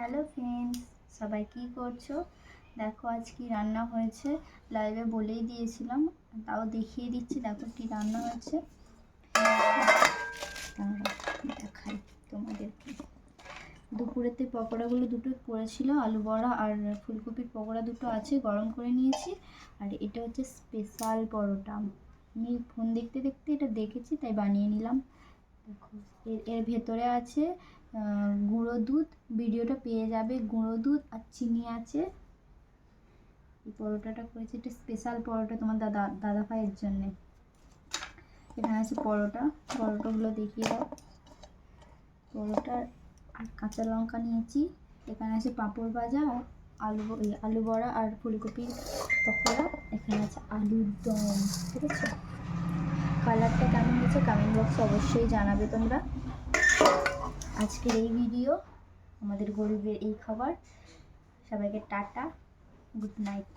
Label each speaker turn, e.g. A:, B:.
A: Hello friends সবাই কি করছ? দেখো আজ কি রান্না হয়েছে। লাইভে বলেই দিয়েছিলাম, তাও দেখিয়ে দিচ্ছি। দেখো কি রান্না হয়েছে। দেখাই তোমাদেরকে। দুপুরেতে পকোড়াগুলো দুটো করেছিল, আলু বড়া আর ফুলকপির পকোড়া দুটো আছে, গরম করে নিয়েছি। আর এটা হচ্ছে স্পেশাল পরোটা। আমি ফোন দেখতে দেখতে এটা দেখেছি, তাই বানিয়ে নিলাম। দেখো এর ভেতরে আছে গুঁড়ো দুধ, ভিডিওটা পেয়ে যাবে। গুঁড়ো দুধ আর চিনি আছে। এই পরোটাটা করেছি। এটা স্পেশাল পরোটা তোমার দাদা দাদা ভাইয়ের জন্যে। এখানে আছে পরোটা। পরোটাগুলো দেখিয়ে দাও। পরোটা আর কাঁচা লঙ্কা নিয়েছি। এখানে আছে পাঁপড় ভাজা আর আলু আলু বড়া আর ফুলকপির পকোড়া। এখানে আছে আলুর দম, ঠিক আছে? কালারটা কেমন হয়েছে? কমেন্ট বক্সে অবশ্যই জানাবে তোমরা। আজকের এই ভিডিও আমাদের গরিবের এই খাবার। সবাইকে টাটা গুড নাইট